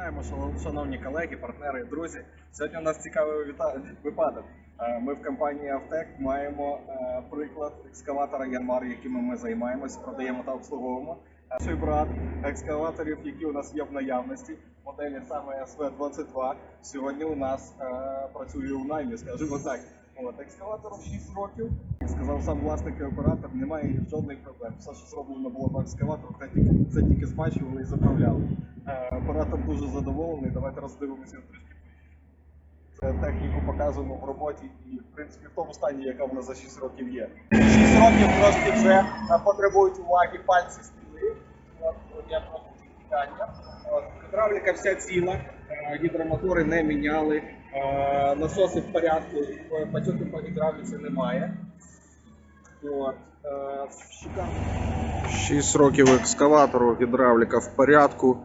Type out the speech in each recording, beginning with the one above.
Вітаємо, шановні колеги, партнери, друзі. Сьогодні у нас цікавий випадок. Е, Ми в компанії Автек маємо е, приклад екскаватора Янмар, якими ми займаємося, продаємо та обслуговуємо. Е, Наш брат екскаваторів, які у нас є в наявності, моделі саме СВ-22, сьогодні у нас е, працює у наймі, скажімо так. От, екскаватору 6 років, як сказав сам власник і оператор, немає жодних проблем. Все, що зроблено було по екскаватору, це тільки, це тільки змачували і заправляли. Е, Оператор дуже задоволений. Давайте роздивимося трішки. Це техніку показуємо в роботі і, в принципі, в тому стані, яка вона за 6 років є. 6 років трошки вже е, потребують уваги пальці стріли. От, я просто підтікання. От, Гідравліка вся ціла, гідромотори не міняли, е, насоси в порядку, е, по гідравліці немає. От, е, шикарно. 6 років екскаватору, гідравліка в порядку.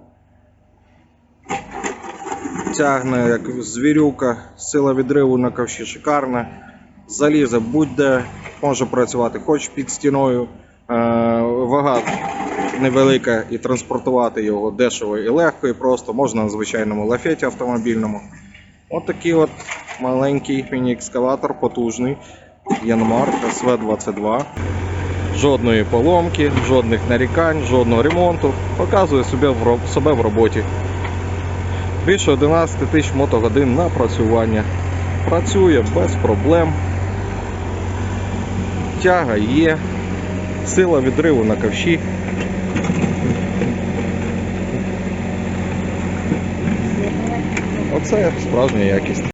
Тягне як звірюка, сила відриву на ковші шикарна. Залізе будь-де, може працювати хоч під стіною. Е, вага невелика і транспортувати його дешево і легко, і просто можна на звичайному лафеті автомобільному. От такий от маленький міні-екскаватор, потужний. Янмар СВ-22. Жодної поломки, жодних нарікань, жодного ремонту. Показує себе в, роботі. Більше 11 тисяч мотогодин напрацювання. Працює без проблем. Тяга є. Сила відриву на ковші. Оце справжня якість.